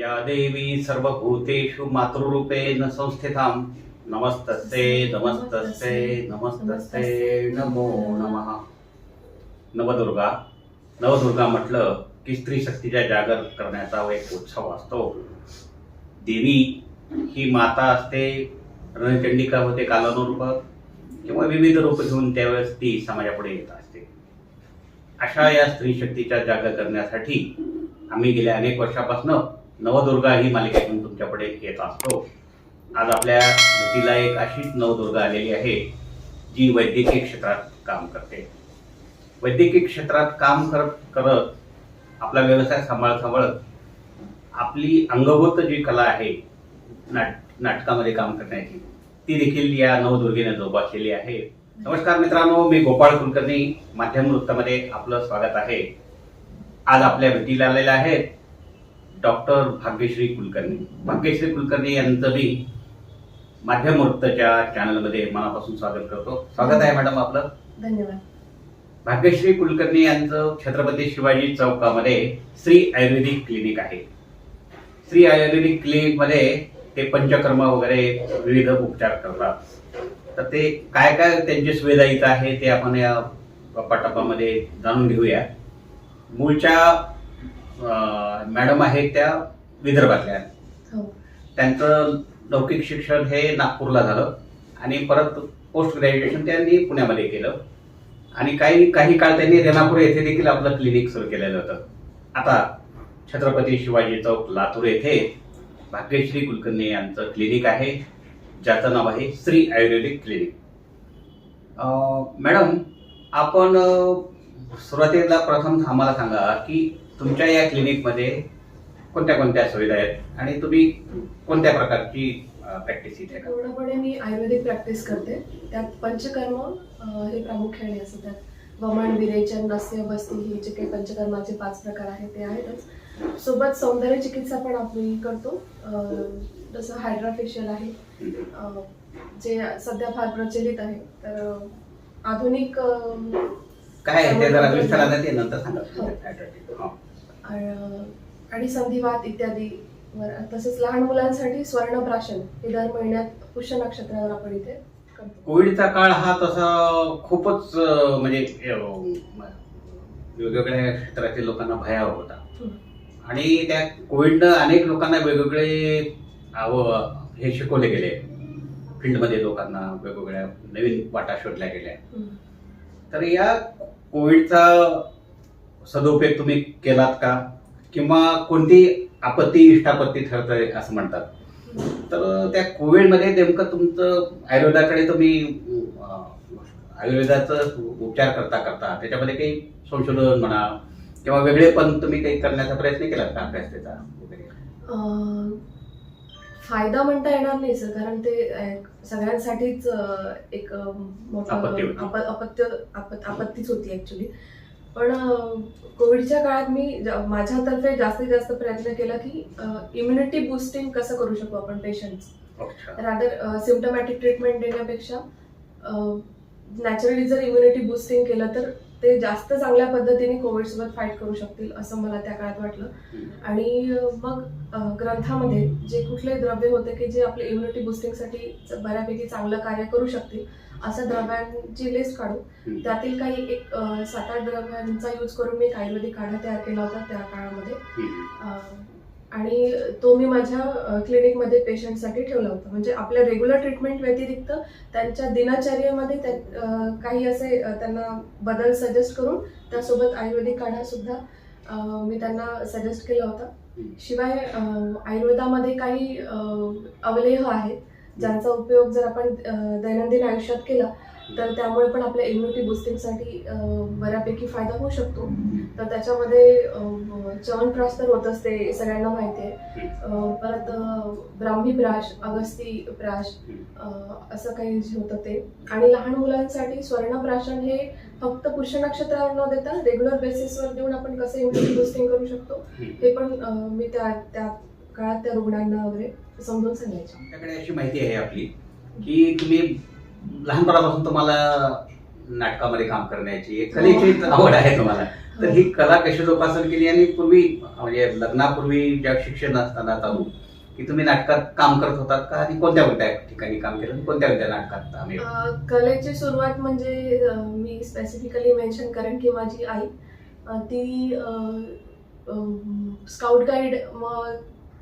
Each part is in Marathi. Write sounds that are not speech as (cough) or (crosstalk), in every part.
या देवी सर्वभूतेषु मातृरूपेण संस्थितां नमस्तस्ते नमस्तस्ते नमस्तस्ते नमो नमः। नवदुर्गा। नवदुर्गा म्हटलं की स्त्री शक्तीच्या जागर करण्याचा एक उत्सव असतो. देवी ही माता असते रणचंडिका होते कालानुरूप किंवा विविध रूप घेऊन त्यावेळेस ती समाजापुढे येत असते. अशा या स्त्री शक्तीच्या जागर करण्यासाठी आम्ही गेल्या अनेक वर्षापासून नवदुर्गा ही मालिकेतून तुमच्याकडे येत असतो. आज आपल्या भेटीला एक अशीच नवदुर्गा आलेली आहे जी वैद्यकीय क्षेत्रात काम करते. वैद्यकीय क्षेत्रात काम करत करत आपला व्यवसाय सांभाळत सांभाळत आपली अंगभूत जी कला आहे नाट नाटकामध्ये काम करण्याची ती देखील या नवदुर्गेने जोपासलेली आहे. नमस्कार मित्रांनो मी गोपाळ कुलकर्णी माध्यम वृत्तामध्ये आपलं स्वागत आहे. आज आपल्या भेटीला आलेल्या आहेत डॉक्टर भाग्यश्री कुलकर्णी. भाग्यश्री कुलकर्णी यांचं मी माध्यम वृत्तच्या चॅनलमध्ये मनापासून स्वागत करतो. स्वागत आहे मॅडम आपलं. धन्यवाद. भाग्यश्री कुलकर्णी यांचं छत्रपती शिवाजी चौकामध्ये श्री आयुर्वेदिक क्लिनिक आहे. श्री आयुर्वेदिक क्लिनिकमध्ये ते पंचकर्म वगैरे विविध उपचार करतात. तर ते काय काय त्यांची सुविधा इथं आहे ते आपण या टप्पाटप्पामध्ये जाणून घेऊया. मूळच्या मॅडम आहेत त्या विदर्भातल्या. हो. त्यांचं लौकिक शिक्षण हे नागपूरला झालं आणि परत पोस्ट ग्रॅज्युएशन त्यांनी पुण्यामध्ये केलं. आणि काही काही काळ त्यांनी रेणापूर येथे देखील आपलं क्लिनिक सुरू केलेलं होतं. आता छत्रपती शिवाजी चौक लातूर येथे भाग्यश्री कुलकर्णी यांचं क्लिनिक आहे ज्याचं नाव आहे श्री आयुर्वेदिक क्लिनिक मॅडम आपण सुरुवातीला प्रथम आम्हाला सांगा की तुमच्या या क्लिनिकमध्ये कोणत्या कोणत्या सुविधा आहेत? आणि तुम्ही कोणत्या प्रकारची प्रॅक्टिस इथे पूर्णपणे मी आयुर्वेदिक प्रॅक्टिस करते. त्यात पंचकर्म हे प्रामुख्याने असतं त्यात. वमन विरेचन नस्य बस्ती हे जे काही पंचकर्माचे पाच प्रकार आहेत ते आहेतच. सोबत सौंदर्य चिकित्सा पण आपण करतो. जसं हायड्रा फेशियल आहे जे सध्या फार प्रचलित आहे तर आधुनिक काय आहे ते जरा विस्ताराने ते नंतर. सांगा. हो. आणि संधिवात इत्यादी वर तसेच लहान मुलांसाठी स्वर्णप्राशन हे दर महिन्यात पुष्य नक्षत्रावर आपण इथे कोविडचा काळ हा तसा खूपच म्हणजे वेगवेगळ्या क्षेत्रातील लोकांना भयावह होता. आणि त्या कोविडनं अनेक लोकांना वेगवेगळे हे शिकवले गेले फील्डमध्ये लोकांना वेगवेगळ्या नवीन वाटा शोधल्या गेल्या. तर या कोविडचा सदुपयोग तुम्ही केलात का? किंवा कोणती आपत्ती इष्टापत्ती ठरते असं म्हणतात? तर त्या कोविडमध्ये नेमकं तुमचं आयुर्वेदाकडे तुम्ही आयुर्वेदाचं उपचार करता करता त्याच्यामध्ये काही संशोधन म्हणा किंवा वेगळे पण तुम्ही काही करण्याचा प्रयत्न केलात का अभ्यास त्याचा फायदा म्हणता येणार नाही सर कारण ते सगळ्यांसाठीच एक मोठं अपत्य आप- आपत्तीच होती ऍक्च्युली पण कोविडच्या काळात मी माझ्यातर्फे जास्तीत जास्त प्रयत्न केला की इम्युनिटी बुस्टिंग कसं करू शकू आपण पेशंट्स अच्छा. रादर सिम्टमॅटिक ट्रीटमेंट देण्यापेक्षा नॅचरली जर इम्युनिटी बुस्टिंग केलं तर ते जास्त चांगल्या पद्धतीने कोविडसोबत फाईट करू शकतील असं मला त्या काळात वाटलं. आणि मग ग्रंथामध्ये जे कुठले द्रव्य होते की जे आपले इम्युनिटी बुस्टिंगसाठी बऱ्यापैकी चांगलं कार्य करू शकतील अशा द्रव्यांची लिस्ट काढू. त्यातील काही एक सात आठ द्रव्यांचा यूज करून मी आयुर्वेदिक काढा तयार केला होता त्या काळामध्ये. आणि तो मी माझ्या क्लिनिकमध्ये पेशंटसाठी ठेवला होता. म्हणजे आपल्या रेग्युलर ट्रीटमेंट व्यतिरिक्त त्यांच्या दिनचर्येमध्ये काही असे त्यांना बदल सजेस्ट करून त्यासोबत आयुर्वेदिक काढा सुद्धा मी त्यांना सजेस्ट केला होता. शिवाय आयुर्वेदामध्ये काही अवलेह आहेत. ज्यांचा उपयोग जर आपण दैनंदिन आयुष्यात केला तर त्यामुळे पण आपल्या इम्युनिटी बुस्टिंगसाठी बऱ्यापैकी फायदा होऊ शकतो. तर त्याच्यामध्ये अ, च्यवनप्राश तर होत असते सगळ्यांना माहिती आहे. परत ब्राह्मी प्राश अगस्ती प्राश असं काही जे होतं ते. आणि लहान मुलांसाठी स्वर्णप्राशन हे फक्त पुष्य नक्षत्रावर न देता रेग्युलर बेसिसवर देऊन आपण कसं इम्युनिटी बुस्टिंग करू शकतो हे पण मी त्या त्या काळात त्या रुग्णांना वगैरे समजून सांगायचे. आमच्याकडे अशी माहिती आहे आपली की तुम्ही लहानपणापासून तुम्हाला नाटकामध्ये काम करण्याची एक कलेची आवड आहे तुम्हाला. तर ही. कला कशी जोपासन केली आणि पूर्वी म्हणजे लग्नापूर्वी ज्या शिक्षण असताना चालू की तुम्ही नाटकात काम करत होतात का? आणि कोणत्या कोणत्या ठिकाणी काम केलं? कोणत्या कोणत्या नाटकात आम्ही कलेची सुरुवात म्हणजे मी स्पेसिफिकली मेन्शन करेन की माझी आई ती स्काउट गाईड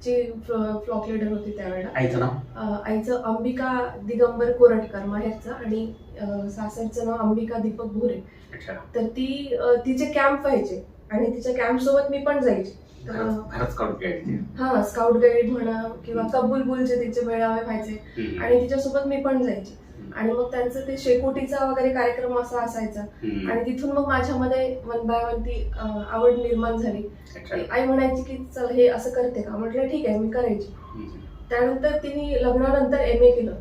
ची फ्लॉक लिडर होती त्यावेळेला. आईचं नाव? अ, आईचं अंबिका दिगंबर कोरटकर माहेरचं आणि अ, सासरचं नाव अंबिका दीपक भोरे. अच्छा. तर ती अ, तिचे कॅम्प व्हायचे आणि तिच्या कॅम्प सोबत मी पण जायचे. तर भारत भारत स्काउट गाईड हा स्काउट गाईड म्हणा किंवा कबूल बुलचे तिचे मेळावे व्हायचे. आणि तिच्यासोबत मी पण जायचे. आणि मग त्यांचं ते शेकोटीचा वगैरे कार्यक्रम असा असायचा. आणि तिथून मग माझ्यामध्ये वन बाय वन ती अ, आवड निर्माण झाली. अच्छा. आई म्हणायची की चल हे असं करते का? म्हटलं ठीक आहे मी करायची. हम्म. त्यानंतर तिने लग्नानंतर एम ए केलं.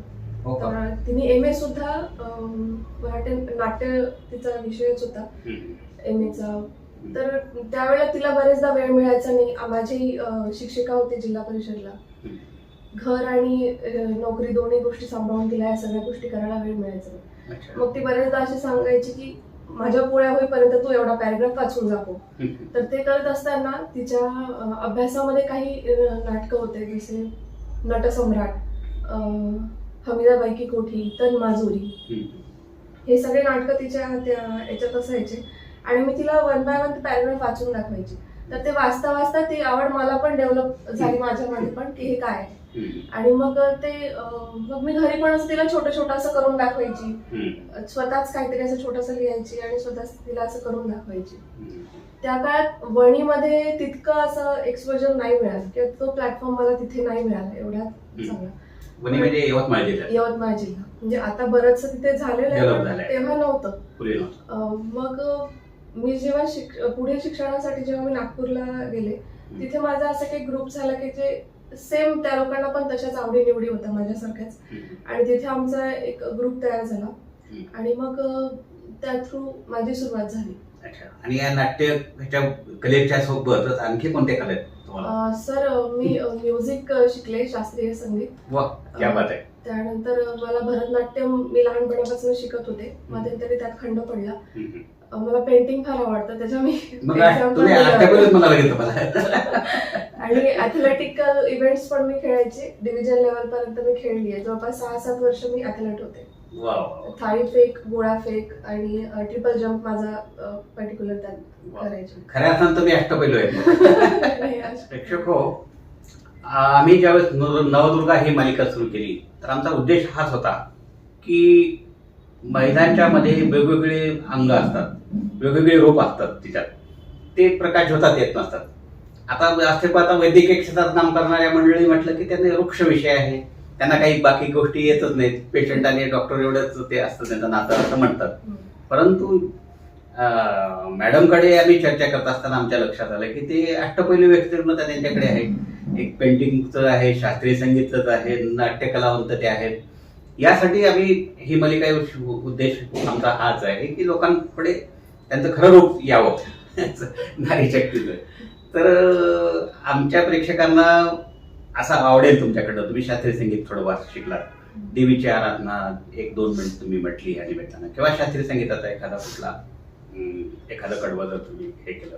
हो का? तर तिने एम ए सुद्धा अम, नाट्य नाट्य तिचा विषयच होता. हम्म. एम एचा तर त्यावेळेला तिला बरेचदा वेळ मिळायचा नाही आ- माझी अ, शिक्षिका होती जिल्हा परिषदला. घर आणि नोकरी दोन्ही गोष्टी सांभाळून तिला या सगळ्या गोष्टी करायला वेळ मिळायचा. मग ती बरेचदा अशी सांगायची की माझ्या पोळ्या होईपर्यंत तू एवढा पॅराग्राफ वाचून जातो हम्म. तर ते करत असताना तिच्या अभ्यासामध्ये काही नाटकं होते जसे नटसम्राट हमीदाबाई की कोठी तन माजुरी. हे सगळे नाटकं तिच्या त्या याच्यात असायचे. आणि मी तिला वन बाय वन पॅराग्राफ वाचून दाखवायची. तर ते वाचता वाचता ती आवड मला पण डेव्हलप झाली माझ्यामध्ये पण की हे काय आहे. आणि मग ते मग मी घरी पण असं तिला छोटं छोटं असं करून दाखवायची. स्वतःच काहीतरी असं छोटंसं लिहायची आणि स्वतःच तिला असं करून दाखवायची. त्या काळात वणीमध्ये तितकं असं एक्सपोजर नाही मिळालं. किंवा तो प्लॅटफॉर्म मला तिथे नाही मिळाला एवढा चांगला. यवतमाळ जिल्हा. म्हणजे आता बरंच तिथे झालेलं आहे. तेव्हा नव्हतं. मग मी जेव्हा शिक पुढील शिक्षणासाठी जेव्हा मी नागपूरला गेले तिथे माझा असा काही ग्रुप झाला की जे सेम त्या लोकांना पण तशाच आवडी निवडी होत्या माझ्यासारख्याच. आणि तिथे आमचा एक ग्रुप तयार झाला. आणि मग त्या थ्रू माझी सुरुवात झाली. अच्छा. आणि या नाट्य ह्याच्या कलेच्या सोबतच आणखी कोणत्या कला सर मी म्युझिक शिकले शास्त्रीय संगीत. आहे. त्यानंतर मला भरतनाट्यम मी लहानपणापासून शिकत होते. मध्यंतरी त्यात खंड पडला. मला पेंटिंग फार आवडतं त्याच्या मी आणि ऍथलेटिकल इव्हेंट्स पण मी खेळायचे डिव्हिजन लेवल पर्यंत मी खेळली आहे. जवळपास सहा सात वर्ष मी ऍथलेट होते. थाळी फेक गोळा फेक आणि ट्रिपल जम्प माझा पर्टिक्युलर त्यात. करायचे. खऱ्या अर्थानं तुम्ही अष्टपैलू आहेत. (laughs) प्रेक्षक हो आम्ही ज्यावेळेस नव- नवदुर्गा ही मालिका सुरू केली तर आमचा उद्देश हाच होता की महिलांच्या मध्ये वेगवेगळे अंग असतात. वेगवेगळे रूप असतात तिच्यात. ते प्रकाश होतात येत नसतात. आता असते आता वैद्यकीय क्षेत्रात काम करणाऱ्या मंडळी म्हटलं की त्यांना वृक्ष विषय आहे. त्यांना काही बाकी गोष्टी येतच नाहीत. पेशंट आणि डॉक्टर एवढंच ते असतं त्यांचं नातं असं म्हणतात. परंतु मॅडमकडे आम्ही चर्चा करत असताना आमच्या लक्षात आलं की ते अष्टपैलू व्यक्तिमत्व त्यांच्याकडे आहे. एक पेंटिंगचं आहे शास्त्रीय संगीतच आहे नाट्यकलावंत ते आहेत. यासाठी आम्ही ही मालिका उद्देश आमचा हाच आहे की लोकांकडे त्यांचं खरं रूप यावं. (laughs) नारी शक्तीचं तर आमच्या प्रेक्षकांना असं आवडेल तुमच्याकडनं तुम्ही शास्त्रीय संगीत थोडं वाच शिकलात. देवीची आराधना एक दोन मिनिट तुम्ही म्हटली या निमित्तानं किंवा शास्त्रीय संगीताचा एखादा कुठला एखादं कडवं जर तुम्ही हे केलं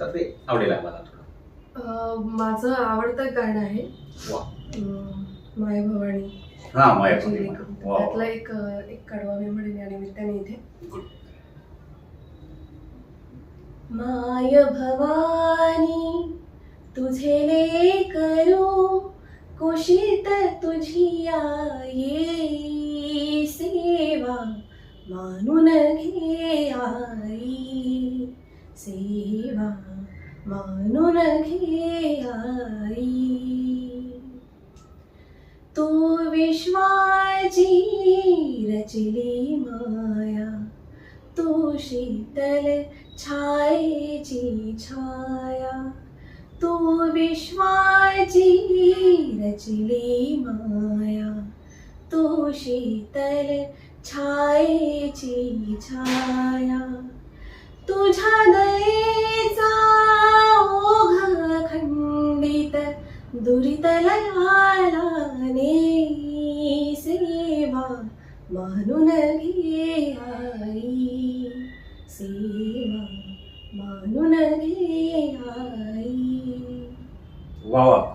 तर ते आवडेल आम्हाला थोडं. माझं आवडतं गाणं आहे. वा. माय भवानी हा माया वा, वा. त्यातला एक एक कडवा मी म्हणेन या निमित्ताने इथे. माय भवानी तुझे लेकरू कुशीत तुझी आई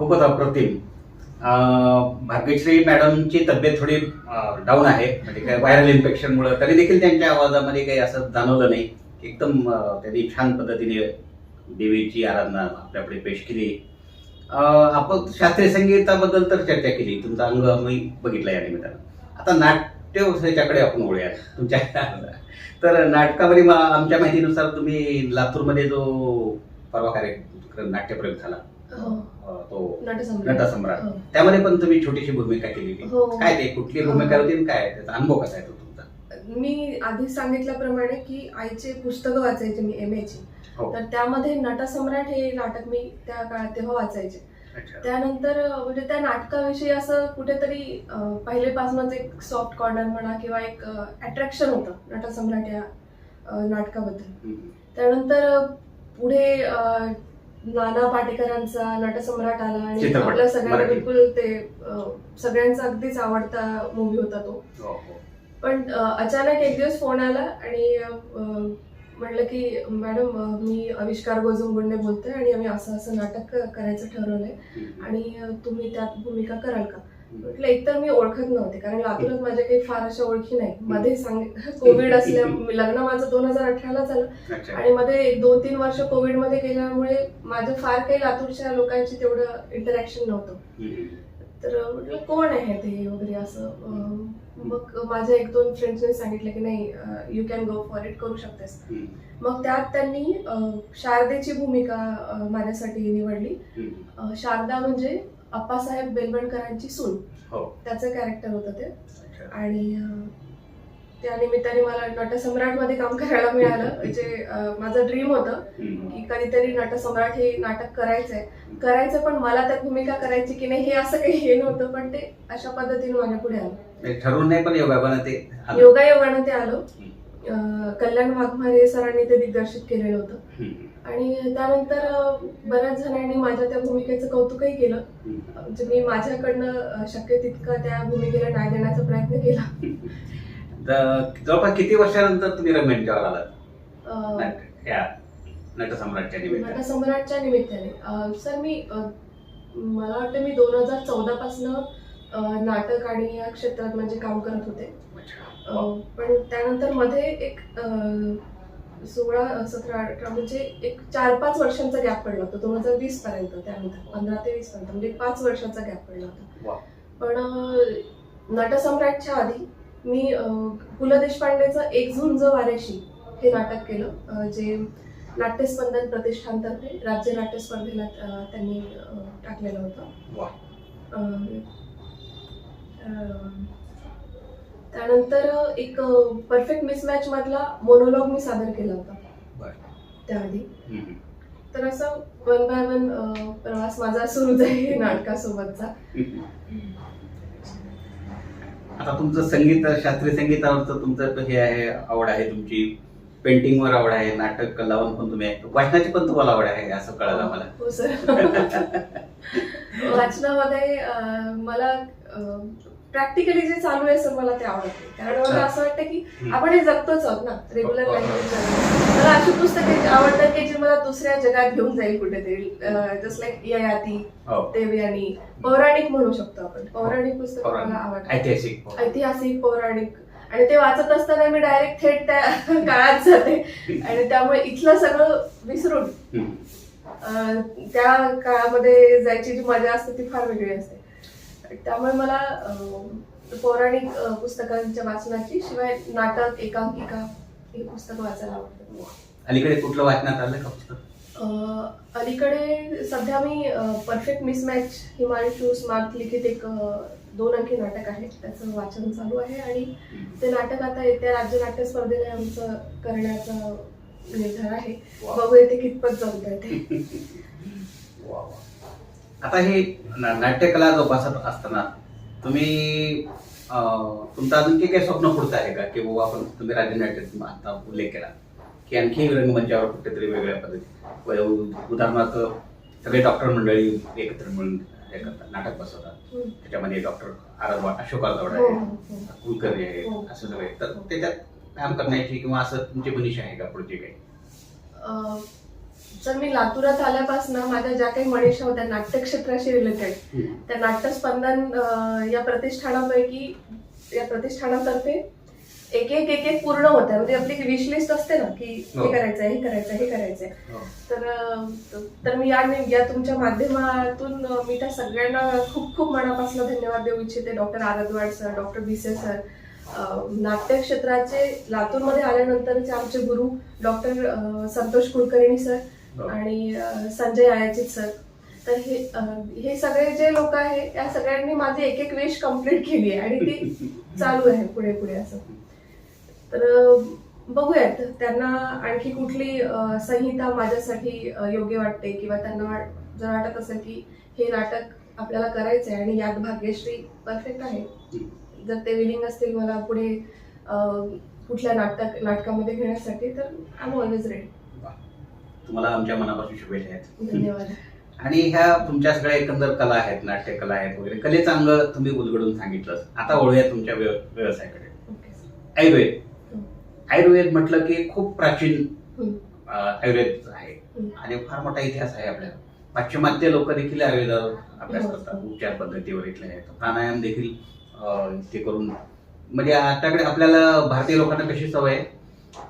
खूपच अप्रतिम भाग्यश्री मॅडमची तब्येत थोडी डाऊन आहे. म्हणजे काय व्हायरल इन्फेक्शनमुळे तरी देखील त्यांच्या आवाजामध्ये काही असं जाणवलं नाही. एकदम त्यांनी छान पद्धतीने देवीची आराधना आपल्याकडे पेश केली. आपण शास्त्रीय संगीताबद्दल तर चर्चा केली. तुमचा अंग मी बघितला या निमित्तानं. आता नाट्य व्यवसायाच्याकडे आपण वळूया तुमच्या (laughs) तर नाटकामध्ये मा- आमच्या माहितीनुसार तुम्ही लातूरमध्ये जो परवा कार्यक्रम नाट्यप्रयोग झाला. तो नटसम्राट. हो. त्यामध्ये पण तुम्ही छोटीशी भूमिका केलेली हो. काय ते कुठली भूमिका होती काय? त्याचा अनुभव कसा आहे तो तुमचा? मी आधी सांगितल्याप्रमाणे की आईचे पुस्तकं वाचायचे मी एम ची. हो. तर त्यामध्ये नटसम्राट हे नाटक मी त्या काळात तेव्हा वाचायचे. त्यानंतर म्हणजे त्या नाटकाविषयी असं कुठेतरी अं, पहिलेपासूनच एक सॉफ्ट कॉर्नर म्हणा किंवा एक अट्रॅक्शन होतं नटसम्राट या नाटकाबद्दल. त्यानंतर पुढे नाना पाटेकरांचा नटसम्राट आला आणि चित्रपट, आपल्या सगळ्यांना मराठी. बिलकुल ते अं, सगळ्यांचा अगदीच आवडता मूवी होता तो हो, हो. पण अ, अचानक एक दिवस फोन आला आणि अ, म्हटलं की मॅडम अ, मी आविष्कार गोजुंगुंडे बोलते आणि आम्ही असं असं नाटक क- करायचं ठरवलंय. आणि अ, तुम्ही त्यात भूमिका कराल का म्हटलं एकतर मी ओळखत नव्हते कारण लातूरात माझ्या काही फार अशा ओळखी नाही. मध्ये सांग कोविड असल्या लग्न माझं दोन हजार अठराला झालं. आणि मध्ये दोन तीन वर्ष कोविडमध्ये गेल्यामुळे माझं फार काही लातूरच्या लोकांची तेवढं इंटरॅक्शन नव्हतं. तर म्हटलं कोण आहे ते वगैरे असं मग माझ्या एक दोन फ्रेंड्सने सांगितलं की नाही you can go for it करू शकतेस. मग त्यात त्यांनी शारदेची भूमिका माझ्यासाठी निवडली. शारदा म्हणजे अप्पासाहेब बेलवणकरांची सून. हो. त्याचं कॅरेक्टर होतं ते. आणि त्या निमित्ताने मला नटसम्राटमध्ये काम करायला मिळालं. (laughs) म्हणजे अं, माझं ड्रीम होतं. की कधीतरी नटसम्राट हे नाटक करायचंय. करायचं पण मला त्यात भूमिका करायची की नाही हे असं काही हे नव्हतं पण ते अशा पद्धतीने माझ्या पुढे आलं. ठरवून नाही पण योगायोगानं ते. योगायोगानं ते आलं. कल्याण वाघमारे सरांनी ते दिग्दर्शित केलेलं होतं. आणि त्यानंतर बऱ्याच जणांनी माझ्या त्या भूमिकेचं कौतुकही केलं. म्हणजे मी माझ्याकडनं शक्य तितकं त्या भूमिकेला न्याय देण्याचा प्रयत्न केला. तर जवळपास किती वर्षानंतर तुम्ही रमेंटच्यावर आलात? नटसम्राटच्या निमित्ताने. नटसम्राटच्या निमित्ताने. सर मी मला वाटतं मी दोन हजार चौदा पासनं नाटक आणि या क्षेत्रात म्हणजे काम करत होते. पण त्यानंतरमध्ये एक सोळा सतरा अठरा म्हणजे एक चार पाच वर्षांचा गॅप पडला होता. दोन हजार वीस पर्यंत त्यानंतर. पंधरा ते वीस पर्यंत. म्हणजे पाच वर्षाचा गॅप पडला होता. पण नटसम्राटच्या आधी मी पु ल देशपांडेचं एक झुंज वारेशी हे नाटक केलं जे नाट्यस्पंदन प्रतिष्ठानतर्फे राज्य नाट्य स्पर्धेला अं, त्यांनी टाकलेलं होतं. त्यानंतर एक परफेक्ट मिसमॅच मधला मोनोलॉग मी सादर केला होता. त्याआधी. तर असं वन बाय वन प्रवास माझा सुरूच आहे नाटकासोबतचा. आता तुमचं संगीत शास्त्रीय संगीतावरचं तुमचं हे आहे आवड आहे तुमची. पेंटिंगवर आवड आहे नाटक कलावून पण तुम्ही. वाचनाची पण तुम्हाला आवड आहे असं कळलं मला. हो सर. (laughs) वाचनामध्ये मला प्रॅक्टिकली जे चालू आहे सर मला ते आवडते कारण मला असं वाटतं की. आपण हे जगतोच आहोत ना रेग्युलर हो, हो. लाईफ मला अशी पुस्तके आवडतात की जी मला दुसऱ्या जगात घेऊन जाईल कुठेतरी. जस्ट लाईक ययाती हो. देवयानी पौराणिक म्हणू शकतो आपण. पौराणिक पुस्तक मला. आवडतात. ऐतिहासिक ऐतिहासिक पौराणिक. आणि ते वाचत असताना मी डायरेक्ट थेट त्या (laughs) काळात जाते. आणि त्यामुळे इथलं सगळं विसरून त्या काळामध्ये जायची जी मजा असते ती फार वेगळी असते. त्यामुळे मला पौराणिक पुस्तकांच्या वाचनाची शिवाय नाटक एकांकिका ही पुस्तकं वाचायला आवडतात. अलीकडे कुठलं वाचनात आलं का पुस्तक? अलीकडे सध्या मी परफेक्ट मिसमॅच हिमांशू स्मार्ट लिखित एक दोन अंकी नाटक आहे त्याचं वाचन चालू आहे आणि ते नाटक आता येत्या राज्य नाट्य स्पर्धेला आमचं करण्याचा निर्धार आहे. वा. बघूया ते कितपत जमत ते. (laughs) आता हे नाट्यकला जोपासत असताना तुम्ही तुमचं अजून काही काही स्वप्न पुढचं आहे का की बाबा आपण तुम्ही राज्य नाट्यात आता उल्लेख केला की आणखी रंगमंचावर कुठेतरी वेगळ्या पद्धती उदाहरणार्थ सगळे डॉक्टर मंडळी एकत्र मिळून हे करतात नाटक बसवतात हम्म. त्याच्यामध्ये डॉक्टर आरद अशोक आरदवड हो, आहे हो, हो. कुलकर्णी आहे हो. असं सगळे तर त्याच्यात काम करण्याची किंवा असं तुमची मनीषा आहे का पुढची काही तर मी लातुरात आल्यापासून माझ्या ज्या काही मनीषा होत्या नाट्यक्षेत्राशी रिलेटेड. त्या नाट्यस्पंदन अं, या प्रतिष्ठानापैकी या प्रतिष्ठानातर्फे एक एक एक एक पूर्ण होत्या म्हणजे आपली विश लिस्ट असते ना की हे हो. करायचंय हे करायचंय हे करायचंय हो. तर तर मी या या तुमच्या माध्यमातून मी त्या सगळ्यांना खूप खूप मनापासून धन्यवाद देऊ इच्छिते doctor Aradwad sir doctor Bhise sir नाट्य क्षेत्राचे लातूरमध्ये आल्यानंतरचे आमचे गुरु डॉक्टर संतोष कुलकर्णी सर हो. आणि अं, संजय आयाचित सर. तर हे हे सगळे जे लोक आहे या सगळ्यांनी माझी एक एक विश कंप्लीट केली आहे आणि ती (laughs) चालू आहे पुढे पुढे असं. तर बघूयात. त्यांना आणखी कुठली संहिता माझ्यासाठी योग्य वाटते किंवा त्यांना वाट- जर वाटत असेल की हे नाटक आपल्याला करायचं आहे आणि यात भाग्यश्री परफेक्ट आहे जर ते विलिंग असतील मला पुढे कुठल्या नाटक नाटकामध्ये घेण्यासाठी तर आय एम ऑलवेज रेडी तुम्हाला आमच्या मनापासून शुभेच्छा आहेत. धन्यवाद. आणि ह्या तुमच्या सगळ्या एकंदर कला आहेत नाट्य कला आहेत वगैरे कलेचं अंग तुम्ही उलगडून सांगितलं आता वळूया तुमच्या व्यव- व्यवसायाकडे. आयुर्वेद. आयुर्वेद म्हटलं की खूप प्राचीन. अं, आयुर्वेद आहे. आणि फार मोठा इतिहास आहे आपल्याला पाश्चिमात्य लोक देखील आयुर्वेदावर अभ्यास हो. करतात. उपचार पद्धतीवर इथले आहेत. प्राणायाम देखील अं, ते करून. म्हणजे आताकडे आपल्याला भारतीय लोकांना कशी सवय आहे?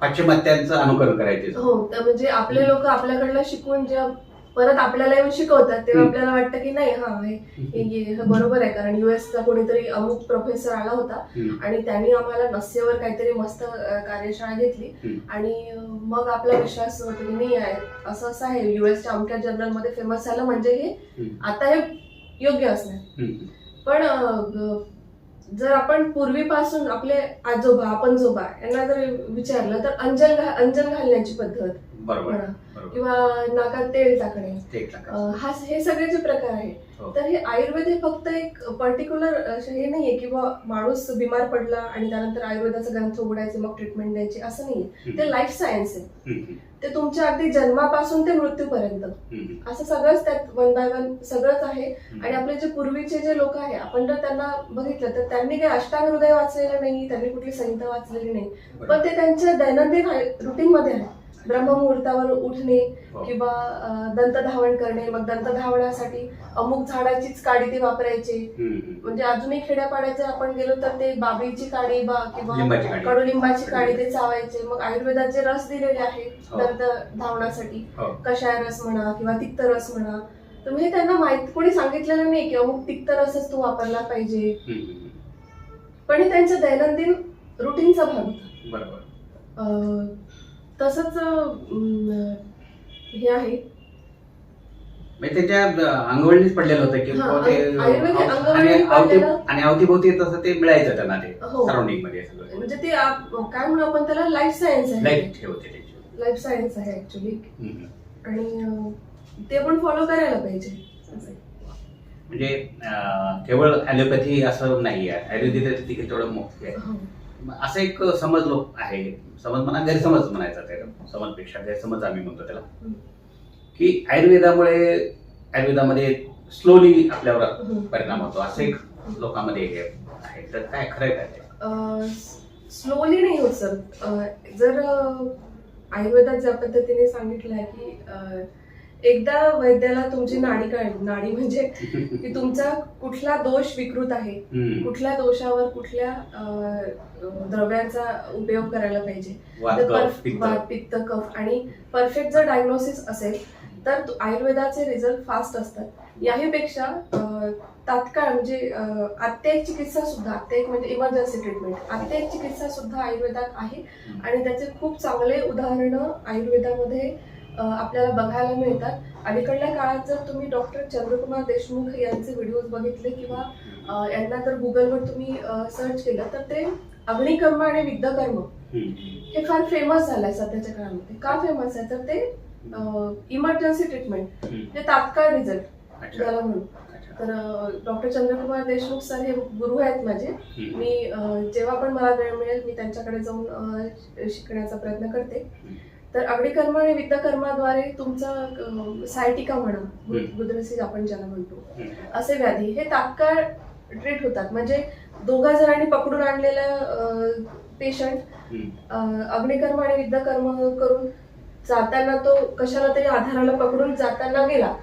पाश्चिमात्यांचं अनुकरण करायचे हो तर म्हणजे आपले लोक आपल्याकडलं शिकून जेव्हा परत आपल्याला येऊन शिकवतात तेव्हा. आपल्याला वाटतं की नाही हा हे बरोबर आहे कारण युएसचा कोणीतरी अमुक प्रोफेसर आला होता. आणि त्यांनी आम्हाला नस्येवर काहीतरी मस्त कार्यशाळा घेतली. आणि मग आपला विश्वास की नाही आहे असं असं आहे युएसच्या अमक्या जर्नलमध्ये फेमस झालं म्हणजे हे. आता हे योग्य असणार. पण जर आपण पूर्वीपासून आपले आजोबा आपणजोबा यांना जर विचारलं तर अंजन अंजन घालण्याची पद्धत बरोबर. किंवा नाकात तेल टाकणे हा हे सगळे जे प्रकार आहेत हो. तर हे आयुर्वेद हे फक्त एक पर्टिक्युलर हे नाहीये की माणूस बिमार पडला आणि त्यानंतर आयुर्वेदाचा ग्रंथ उघडायचे मग ट्रीटमेंट द्यायची असं नाहीये. ते लाईफ सायन्स आहे. ते तुमच्या अगदी जन्मापासून ते मृत्यूपर्यंत. असं सगळंच त्यात वन बाय वन सगळंच आहे. आणि आपले जे पूर्वीचे जे लोक आहे आपण जर त्यांना बघितलं तर त्यांनी काही अष्टांग हृदय वाचलेलं नाही त्यांनी कुठली संहिता वाचलेली नाही पण ते त्यांच्या दैनंदिन रुटीन मध्ये आहे ब्रह्ममुहूर्तावर उठणे हो. किंवा अं, दंतधावण करणे मग दंतधावनासाठी अमुक झाडाचीच काडी ते वापरायचे. म्हणजे अजूनही खेड्यापाड्याचे आपण गेलो तर ते बाबळीची काडी बा किंवा काडी. कडुलिंबाची काडी ते चावायचे मग आयुर्वेदाचे रस दिलेले आहे हो. दंत धावण्यासाठी हो. कषाय रस म्हणा किंवा तिक्त रस म्हणा तर म्हणजे त्यांना माहीत कोणी सांगितलेलं नाही की अमुक तिक्त रसच तू वापरला पाहिजे. पण हे त्यांच्या दैनंदिन रुटीनचा भाग होता बरोबर अं, तसंच हे आहे. म्हणजे त्याच्या अंगवळणीच पडलेलं होतं की हा, ते आणि अंगवळणी अवती पडलेलं. आणि अवतीभोवती तसं ते मिळायचं त्यांना ते हो. सराउंडिंगमध्ये सगळं म्हणजे ते आप- काय म्हणू आपण त्याला? लाईफ सायन्स आहे. ठेवते त्याची लाईफ सायन्स आहे ऍक्च्युली. आणि अं, ते पण फॉलो करायला पाहिजे. असं. आहे. म्हणजे अं, केवळ ॲलोपॅथी असं नाही आहे. आयुर्वेदिक देखील तेवढं मोठं आहे. हो. असं एक समज लोक आहे. समज म्हणा गैरसमज म्हणायचा त्याला समजपेक्षा गैरसमज आम्ही म्हणतो त्याला. की आयुर्वेदामुळे आयुर्वेदामध्ये स्लोली आपल्यावर. परिणाम होतो. असं एक लोकांमध्ये हे आहे. तर काय खरंय काय? स्लोली नाही होत सर जर आयुर्वेदात ज्या पद्धतीने सांगितलं आहे की एकदा वैद्याला तुमची नाडी कळली नाडी म्हणजे की तुमचा कुठला दोष विकृत आहे. कुठल्या दोषावर कुठल्या द्रव्यांचा उपयोग करायला पाहिजे तर पित्त. कफ आणि परफेक्ट जर डायग्नोसिस असेल तर आयुर्वेदाचे रिझल्ट फास्ट असतात याहीपेक्षा तात्काळ म्हणजे अं, आत्यायिक चिकित्सा सुद्धा आत्यायिक म्हणजे इमर्जन्सी ट्रीटमेंट आत्यायिक चिकित्सा सुद्धा आयुर्वेदात आहे आणि त्याचे खूप चांगले उदाहरणं आयुर्वेदामध्ये आपल्याला बघायला मिळतात अलीकडल्या काळात जर तुम्ही डॉक्टर चंद्रकुमार देशमुख यांचे व्हिडिओज बघितले किंवा यांना जर गुगलवर तुम्ही सर्च केलं तर ते अग्निकर्म आणि विद्यकर्म हं. फार फेमस झालंय सध्याच्या काळामध्ये का फेमस आहे तर ते इमर्जन्सी ट्रीटमेंट. म्हणजे तात्काळ रिझल्ट अच्छा ज्याला म्हणू अच्छा. तर डॉक्टर चंद्रकुमार देशमुख सर हे गुरु आहेत माझे. मी जेव्हा पण मला वेळ मिळेल मी त्यांच्याकडे जाऊन शिकण्याचा प्रयत्न करते. तर अग्निकर्म आणि विद्यकर्माद्वारे तुमचा सायटिका म्हणा हं. गुदरसी आपण ज्याला म्हणतो. असे व्याधी हे तात्काळ ट्रीट होतात म्हणजे दोघा जणांनी पकडून आणलेल्या पेशंट. अग्निकर्म आणि विद्यकर्म करून जाताना तो कशाला तरी आधाराला पकडून जाताना गेला.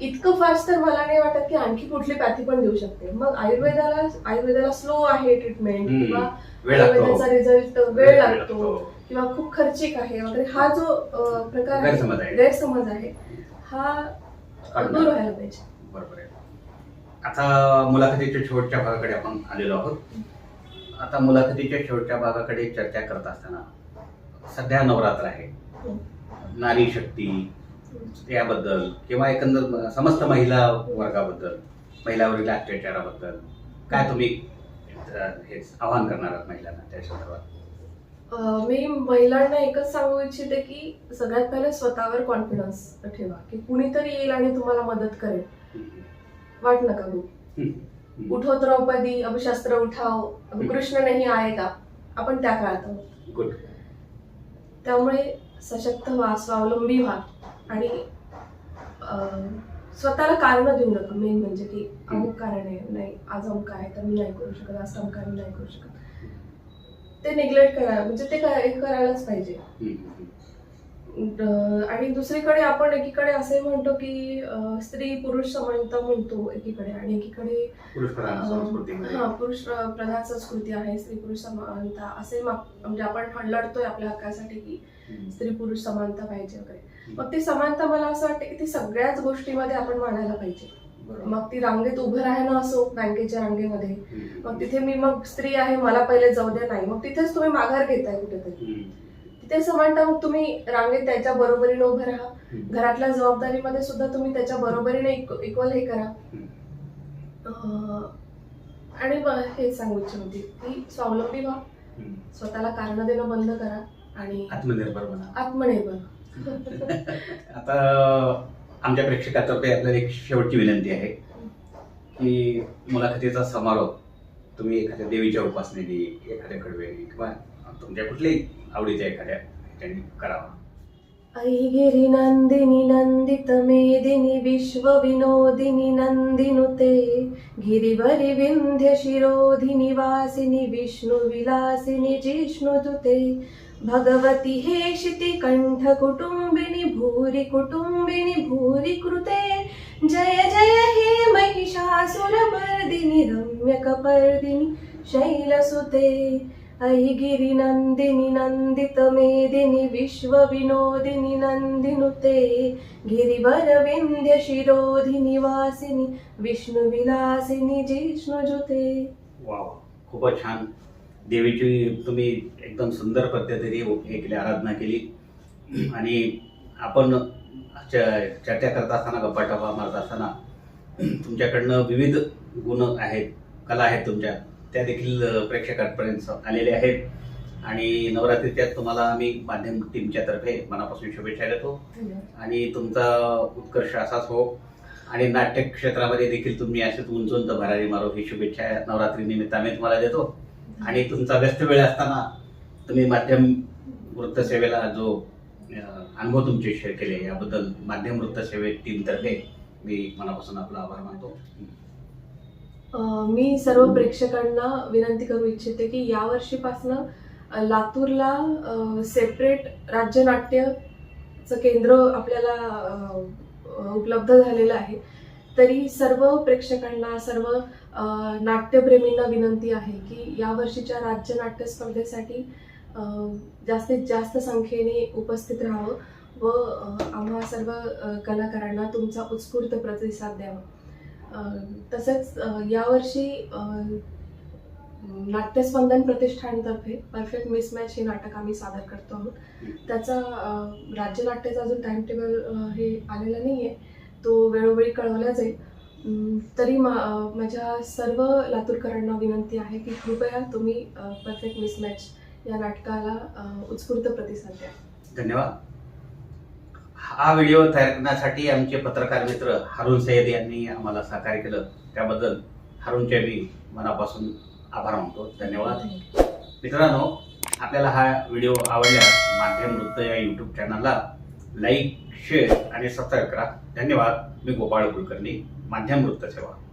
इतकं फास्ट तर मला नाही वाटत की आणखी कुठली पॅथी पण देऊ शकते मग आयुर्वेदाला आयुर्वेदाला स्लो आहे ट्रीटमेंट. किंवा वेळ लागतो. रिझल्ट वेळ लागतो किंवा खूप खर्चिक आहे वगैरे हा जो अं, प्रकार आहे गैरसमज आहे. गैरसमज आहे हा दूर. व्हायला पाहिजे. बरोबर आहे. आता मुलाखतीच्या शेवटच्या भागाकडे आपण आलेलो आहोत. आता मुलाखतीच्या शेवटच्या भागाकडे चर्चा करत असताना सध्या नवरात्र आहे. हो. नारी शक्ती याबद्दल किंवा एकंदर समस्त महिला वर्गाबद्दल महिलावरील अत्याचाराबद्दल काय तुम्ही हे आवाहन करणार आहात महिलांना त्या संदर्भात मी महिलांना एकच सांगू इच्छिते की सगळ्यात पहिले स्वतःवर कॉन्फिडन्स ठेवा की कुणीतरी येईल आणि तुम्हाला मदत करेल. वाट नका करू हम्म. उठो द्रौपदी अभिशास्त्र उठाव कृष्ण नाही आएगा आपण त्या काळात आहोत गुड त्यामुळे सशक्त व्हा स्वावलंबी व्हा आणि स्वतःला कारण देऊ नका. मेन म्हणजे की अमुक कारण आहे. नाही आज अमुक आहे तर मी नाही करू शकत. आज अमुक आहे मी नाही करू शकत. ते निग्लेक्ट करा. म्हणजे ते करा- करायलाच पाहिजे. आणि दुसरीकडे आपण एकीकडे असे म्हणतो की स्त्री पुरुष समानता म्हणतो एकीकडे आणि एकीकडे हा पुरुष प्र- प्रधान संस्कृती आहे स्त्री पुरुष समानता असे म्हणजे आपण लढतोय आपल्या हक्कासाठी की. स्त्री पुरुष समानता पाहिजे वगैरे. मग ती समानता मला असं वाटतं की ती सगळ्याच गोष्टीमध्ये आपण मांडायला पाहिजे. मग ती रांगेत उभं राहणं असो बँकेच्या रांगेमध्ये. मग तिथे मी मग स्त्री आहे मला पहिले जाऊ द्या नाही मग तिथेच तुम्ही माघार घेताय कुठेतरी. तिथे समानता मग तुम्ही रांगेत त्याच्या बरोबरीने उभे राहा. घरातल्या जबाबदारीमध्ये सुद्धा तुम्ही त्याच्या बरोबरीने इक्वल हे करा आणि हेच सांगू इच्छित होती की स्वावलंबी व्हा. स्वतःला कारण देणं बंद करा आणि आत्मनिर्भर बना आत्मनिर्भर (laughs) आता आमच्या प्रेक्षकातर्फे आपल्याला एक शेवटची विनंती आहे की मुलाखतीचा समारोप तुम्ही एखाद्या देवीच्या उपासनेने एखाद्या कडवेने किंवा तुमच्या कुठल्याही आवडीच्या एखाद्या ह्याच्याने करावा. ऐगिरि नन्दिनि नन्दित मेदिनि विश्वविनोदिनि नन्दिनुते गिरिवरि विन्ध्य शिरोधिनि वासिनि विष्णुविलासिनि जिष्णुदुते भगवति हेशिति कण्ठकुटुम्बिनि भूरि कुटुम्बिनि भूरि कृते। जय जय हे महिषासुरमर्दिनि रम्यकपर्दिनि शैलसुते। ऐगिरि नन्दिनि नन्दित मेदिनि विश्वविनोदिनि नन्दिनुते। गिरिवरविन्द्य शिरोधिनि वासिनि विष्णुविलासिनि जिष्णुजुते wow. खूपच छान. देवीची तुम्ही एकदम सुंदर पद्धतीने केली आराधना केली. आणि आपण चर्चा करत असताना गप्पा टप्पा मारत असताना तुमच्याकडनं विविध गुण आहेत कला आहेत तुमच्या त्या देखील प्रेक्षकांपर्यंत आलेल्या आहेत. आणि नवरात्रीच्या तुम्हाला आम्ही माध्यम टीमच्या तर्फे मनापासून शुभेच्छा देतो. आणि तुमचा उत्कर्ष असाच हो. आणि नाट्य क्षेत्रामध्ये देखील तुम्ही असेच उंच उंच भरारी मारो ही शुभेच्छा नवरात्री निमित्त आम्ही तुम्हाला देतो. आणि तुमचा व्यस्त वेळ असताना तुम्ही माध्यम वृत्तसेवेला जो अनुभव तुमचे शेअर केले याबद्दल माध्यम वृत्तसेवे टीमतर्फे मी मनापासून आपला आभार मानतो. मी सर्व प्रेक्षकांना विनंती करू इच्छिते की यावर्षीपासनं लातूरला सेपरेट राज्य नाट्यचं केंद्र आपल्याला उपलब्ध झालेलं आहे. तरी सर्व प्रेक्षकांना सर्व नाट्यप्रेमींना विनंती आहे की यावर्षीच्या राज्य नाट्य स्पर्धेसाठी जास्तीत जास्त संख्येने उपस्थित राहावं व आम्हा सर्व कलाकारांना तुमचा उत्स्फूर्त प्रतिसाद द्यावा. तसंच यावर्षी नाट्यस्पंदन प्रतिष्ठानतर्फे परफेक्ट मिसमॅच हे नाटक आम्ही सादर करतो आहोत. त्याचा राज्य नाट्याचा अजून टाइम टेबल हे आलेला नाही आहे तो वेळोवेळी कळवला जाईल. तरी मा माझ्या सर्व लातूरकरांना विनंती आहे की कृपया तुम्ही परफेक्ट मिसमॅच या नाटकाला उत्स्फूर्त प्रतिसाद द्या. धन्यवाद. हा व्हिडिओ तयार करण्यासाठी आमचे पत्रकार मित्र हारून सय्यद यांनी आम्हाला सहकार्य केलं. त्याबद्दल हारूनचे मी मनापासून आभार मानतो. धन्यवाद. मित्रांनो आपल्याला हा व्हिडिओ आवडल्यास माध्यम वृत्त या यूट्यूब चॅनलला लाईक शेअर आणि सबस्क्राईब करा. धन्यवाद. मी गोपाळ कुलकर्णी. माध्यम वृत्त सेवा.